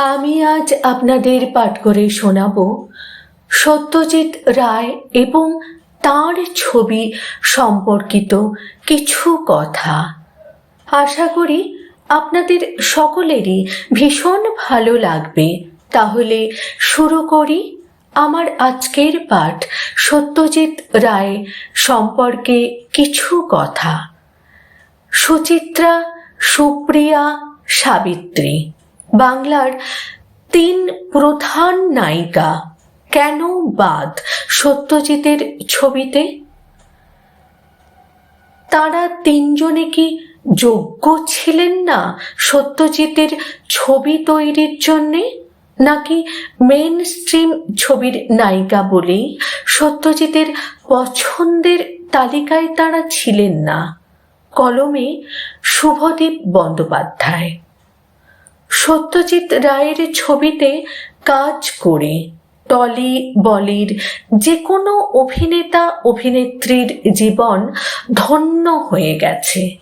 আমি আজ আপনাদের পাঠ করে শোনাব সত্যজিৎ রায় এবং তার ছবি সম্পর্কিত কিছু কথা। আশা করি আপনাদের সকলেরই ভীষণ ভালো লাগবে। তাহলে শুরু করি আমার আজকের পাঠ সত্যজিৎ রায় সম্পর্কে কিছু কথা। সুচিত্রা সুপ্রিয়া সাবিত্রী। বাংলার তিন প্রধান নায়িকা কেন বাদ সত্যজিতের ছবিতে? তারা তিনজনে কি যোগ্য ছিলেন না সত্যজিতের ছবি তৈরির জন্যে? নাকি মেন স্ট্রিম ছবির নায়িকা বলেই সত্যজিতের পছন্দের তালিকায় তারা ছিলেন না? কলমে শুভদীপ বন্দ্যোপাধ্যায়। সত্যজিৎ রায়ের ছবিতে কাজ করে টলি, বলির যে কোনো অভিনেতা, অভিনেত্রীর জীবন ধন্য হয়ে গেছে।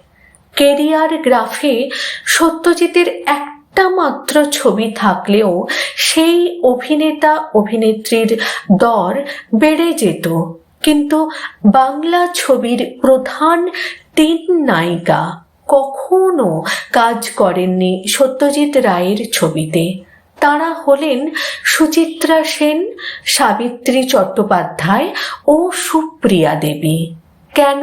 কেরিয়ার গ্রাফে সত্যজিতের একটা মাত্র ছবি থাকলেও সেই অভিনেতা, অভিনেত্রীর দর বেড়ে যেত। কিন্তু বাংলা ছবির প্রধান তিন নায়িকা কখনো কাজ করেননি সত্যজিৎ রায়ের ছবিতে। তারা হলেন সুচিত্রা সেন, সাবিত্রী চট্টোপাধ্যায় ও সুপ্রিয়া দেবী। কেন?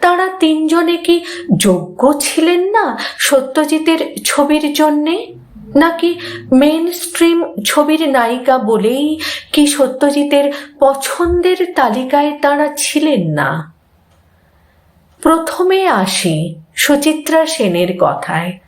তারা তিনজনে কি যোগ্য ছিলেন না সত্যজিতের ছবির জন্যে? নাকি মেন স্ট্রিম ছবির নায়িকা বলেই কি সত্যজিতের পছন্দের তালিকায় তারা ছিলেন না? প্রথমে আসি। সুচিত্রা সেনের কথায়।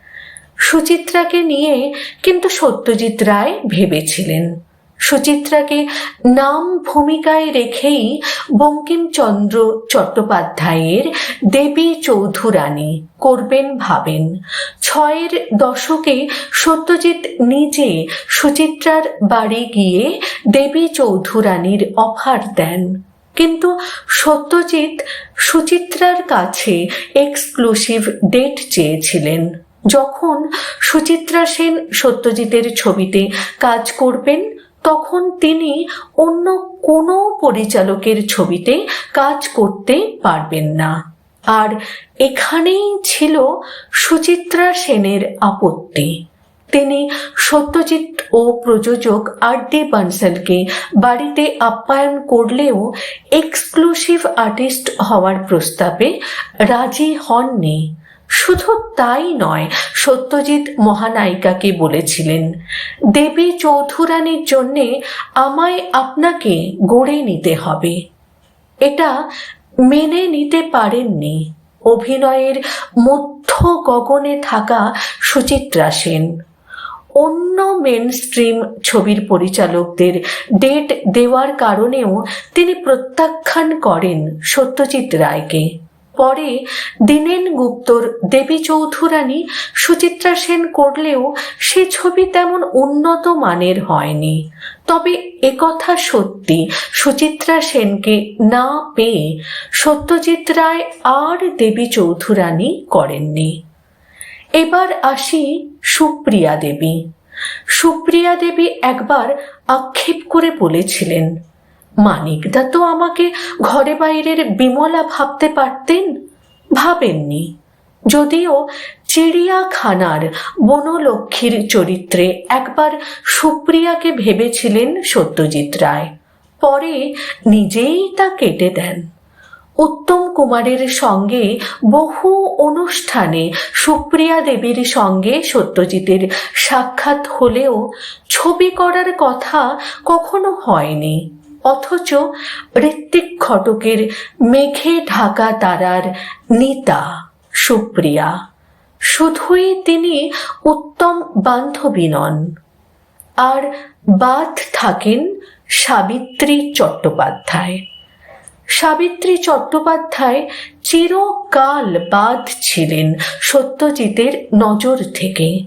সুচিত্রাকে নিয়ে কিন্তু সত্যজিৎ রায় ভেবেছিলেন। সুচিত্রাকে নাম ভূমিকায় রেখেই বঙ্কিমচন্দ্র চট্টোপাধ্যায়ের দেবী চৌধুরানী করবেন ভাবেন। ছয়ের দশকে সত্যজিৎ নিজে সুচিত্রার বাড়ি গিয়ে দেবী চৌধুরানীর অফার দেন। কিন্তু সত্যজিৎ সুচিত্রার কাছে এক্সক্লুসিভ ডেট চেয়েছিলেন। যখন সুচিত্রা সেন সত্যজিতের ছবিতে কাজ করবেন, তখন তিনি অন্য কোনো পরিচালকের ছবিতে কাজ করতে পারবেন না। আর এখানেই ছিল সুচিত্রা সেনের আপত্তি। তিনি সত্যজিৎ ও প্রযোজক আর ডি বানসালকে বাড়িতে আপ্যায়ন করলেও এক্সক্লুসিভ আর্টিস্ট হওয়ার প্রস্তাবে রাজি হননি। শুধু তাই নয়, সত্যজিৎ মহানায়িকাকে বলেছিলেন, দেবী চৌধুরানীর জন্যে আমায় আপনাকে গড়ে নিতে হবে। এটা মেনে নিতে পারেননি। অভিনয়ের মধ্য গগনে থাকা সুচিত্রা সেন। অন্য মেন স্ট্রিম ছবির পরিচালকদের ডেট দেওয়ার কারণেও তিনি প্রত্যাখ্যান করেন সত্যজিৎ রায়কে। পরে দীনেন গুপ্তর দেবী চৌধুরানী সুচিত্রা সেন করলেও সে ছবি তেমন উন্নত মানের হয়নি। তবে একথা সত্যি, সুচিত্রা সেনকে না পেয়ে সত্যজিৎ রায় আর দেবী চৌধুরানী করেননি। এবার আসি সুপ্রিয়া দেবী। সুপ্রিয়া দেবী একবার আক্ষেপ করে বলেছিলেন মানিকদা তো আমাকে ঘরে বাইরের বিমলা ভাবতে পারতেন? ভাবেননি। যদিও চিড়িয়াখানার বনলক্ষ্মীর চরিত্রে একবার সুপ্রিয়াকে ভেবেছিলেন সত্যজিৎ রায়। পরে নিজেই তা কেটে দেন। উত্তম কুমারের সঙ্গে বহু অনুষ্ঠানে সুপ্রিয়া দেবীর সঙ্গে সত্যজিতের সাক্ষাৎ হলেও ছবি করার কথা কখনো হয়নি। অথচ ঋত্বিক ঘটকের মেঘে ঢাকা তারার নিতা সুপ্রিয়া। শুধুই তিনি উত্তম বান্ধবী নন। আর বাদ থাকেন সাবিত্রী চট্টোপাধ্যায়। সাবিত্রী চট্টোপাধ্যায় চিরকাল বাদ ছিলেন সত্যজিতের নজর থেকে।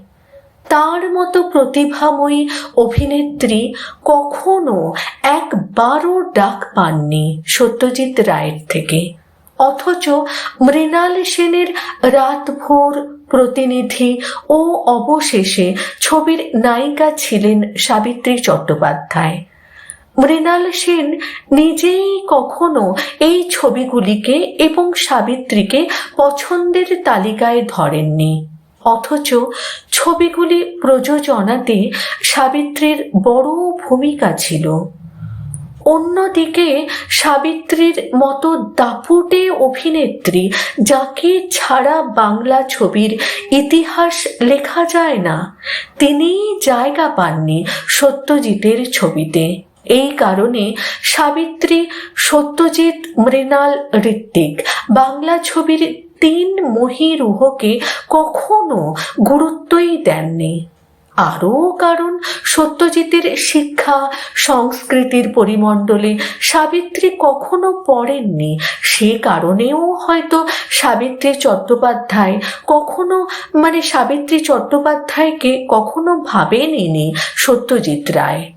তার মতো প্রতিভাময়ী অভিনেত্রী কখনো একবারও ডাক পাননি সত্যজিৎ রায়ের থেকে। অথচ মৃণাল সেনের রাতভোর প্রতিনিধি ও অবশেষে ছবির নায়িকা ছিলেন সাবিত্রী চট্টোপাধ্যায়। মৃণাল সেন নিজেই কখনো এই ছবিগুলিকে এবং সাবিত্রীকে পছন্দের তালিকায় ধরেননি। অথচ ছবিগুলি প্রযোজনাতে সাবিত্রীর বড় ভূমিকা ছিল। অন্যদিকে সাবিত্রীর মতো দাপুটে অভিনেত্রী যাকে ছাড়া বাংলা ছবির ইতিহাস লেখা যায় না তিনি জায়গা পাননি সত্যজিতের ছবিতে। এই কারণে সাবিত্রী সত্যজিৎ মৃণাল ঋত্বিক বাংলা ছবির তিন মহিরুহকে কখনো গুরুত্বই দেননি। আরও কারণ, সত্যজিতের শিক্ষা, সংস্কৃতির পরিমণ্ডলে সাবিত্রী কখনো পড়েননি। সে কারণেও হয়তো সাবিত্রী চট্টোপাধ্যায় কখনো মানে সাবিত্রী চট্টোপাধ্যায়কে কখনো ভাবেনি সত্যজিৎ রায়।